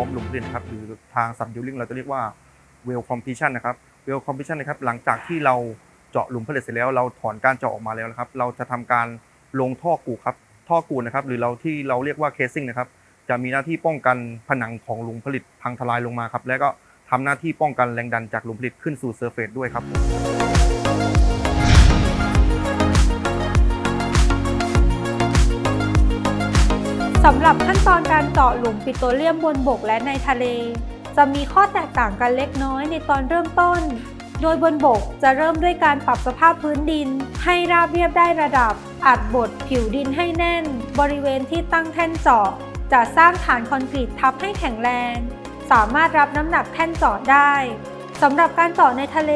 ร้อมหลุมผลิตนะครับหรือทางสับดิวลิงเราจะเรียกว่า well completion นะครับ well completion นะครับหลังจากที่เราเจาะหลุมผลิตเสร็จแล้วเราถอนการเจาะออกมาแล้วนะครับ เราจะทำการลงท่อกูครับท่อกูนะครับหรือเราที่เราเรียกว่า casing นะครับจะมีหน้าที่ป้องกันผนังของหลุมผลิตพังทลายลงมาครับและก็ทำหน้าที่ป้องกันแรงดันจากหลุมผลิตขึ้นสู่เซอร์เฟซด้วยครับ สำหรับขั้นตอนการเจาะหลุมปิโตรเลียมบนบกและในทะเล จะมีข้อแตกต่างกันเล็กน้อยในตอนเริ่มต้น โดยบนบกจะเริ่มด้วยการปรับสภาพพื้นดิน ให้ราบเรียบได้ระดับ อัดบดผิวดินให้แน่น บริเวณที่ตั้งแท่นเจาะจะสร้างฐานคอนกรีตทับให้แข็งแรง สามารถรับน้ำหนักแท่นเจาะได้สำหรับการเจาะในทะเล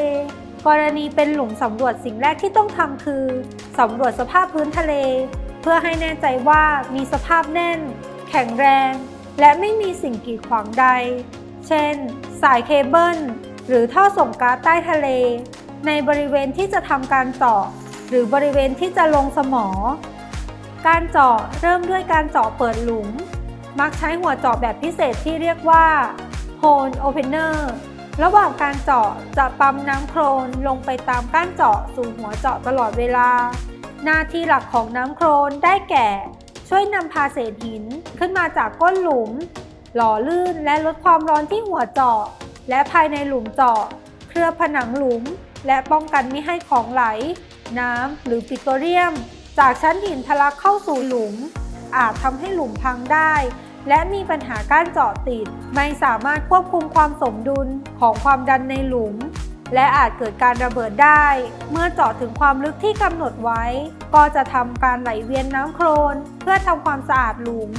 กรณีเป็นหลุมสำรวจสิ่งแรกที่ต้องทำคือสำรวจสภาพพื้นทะเล เพื่อให้แน่ใจว่ามีสภาพแน่น แข็งแรง และไม่มีสิ่งกีดขวางใด เช่น สายเคเบิลหรือท่อส่งก๊าซใต้ทะเล ในบริเวณที่จะทำการเจาะหรือบริเวณที่จะลงสมอ การเจาะเริ่มด้วยการเจาะเปิดหลุม มักใช้หัวเจาะแบบพิเศษที่เรียกว่า hole opener ระหว่างการเจาะจะปั๊มน้ำโครนลงไปตามก้านเจาะสู่หัวเจาะตลอดเวลา หน้าที่หลักของน้ำโครนได้แก่ ช่วยนำพาเศษหินขึ้นมาจากก้นหลุม หล่อลื่นและลดความร้อนที่หัวเจาะ และภายในหลุมเจาะ เคลือบผนังหลุม และป้องกันไม่ให้ของไหล น้ำหรือปิโตรเลียม จากชั้นหินทะลักเข้าสู่หลุม อาจทำให้หลุมพังได้ และมีปัญหากานเจาะติด ไม่สามารถควบคุมความสมดุลของความดันในหลุม และอาจเกิดการระเบิดได้ เมื่อเจาะถึงความลึกที่กำหนดไว้ ก็จะทำการไหลเวียนน้ำโครนเพื่อทำความสะอาดหลุม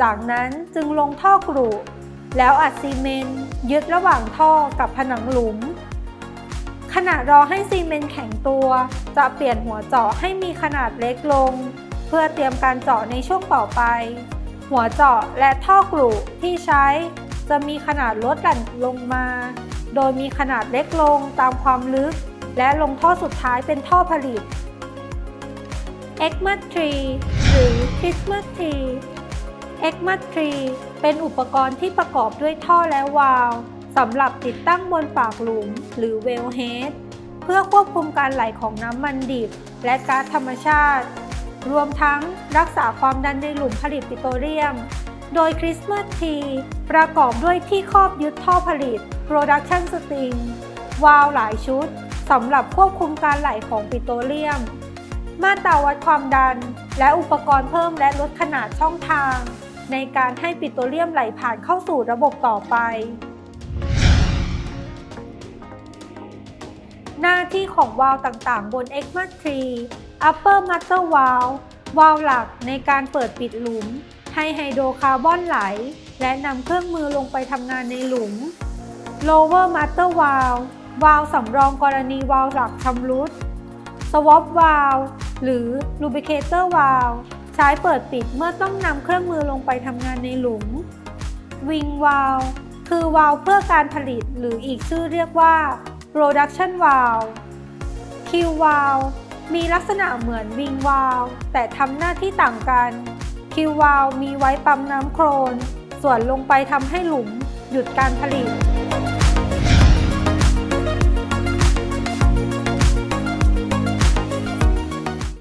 จากนั้นจึงลงท่อกรุ แล้วอัดซีเมนต์ยึดระหว่างท่อกับผนังหลุม ขณะรอให้ซีเมนต์แข็งตัว จะเปลี่ยนหัวเจาะให้มีขนาดเล็กลง เพื่อเตรียมการเจาะในช่วงต่อไป หัวเจาะและท่อกรุที่ใช้ จะมีขนาดลดหลั่นลงมา โดยมีขนาดเล็กลงตามความลึก และลงท่อสุดท้ายเป็นท่อผลิต x m a t Tree หรือ Christmas Tree x m a t Tree เป็นอุปกรณ์ที่ประกอบด้วยท่อและวาล์วสำหรับติดตั้งบนปากหลุมหรือ wellhead เพื่อควบคุมการไหลของน้ำมันดิบ และก๊าซธรรมชาติ รวมทั้งรักษาความดันในหลุมผลิตปิโตรเลียม โดยคริสต์มาสทีประกอบด้วยที่ครอบยึดท่อผลิต Production String วาล์วหลายชุดสำหรับควบคุมการไหลของปิโตรเลียม มาตราวัดความดัน และอุปกรณ์เพิ่มและลดขนาดช่องทาง ในการให้ปิโตรเลียมไหลผ่านเข้าสู่ระบบต่อไป หน้าที่ของวาล์วต่างๆ บน x m a t r e Upper Master Valve วาล์วหลักในการเปิดปิดหลุม ให้ไฮโดรคาร์บอนไหล และนำเครื่องมือลงไปทำงานในหลุม Lower Master Valve วาล์วสำรองกรณีวาล์วหลักชำรุด Swap Valve หรือ Lubricator Valve ใช้เปิดปิดเมื่อต้องนำเครื่องมือลงไปทำงานในหลุม Wing Valve คือวาล์วเพื่อการผลิตหรืออีกชื่อเรียกว่า Production Valve Q Valve มีลักษณะเหมือน Wing Valve แต่ทำหน้าที่ต่างกัน คิวเวลมีไว้ปั๊มน้ำโครนส่วนลงไปทำให้หลุมหยุดการผลิต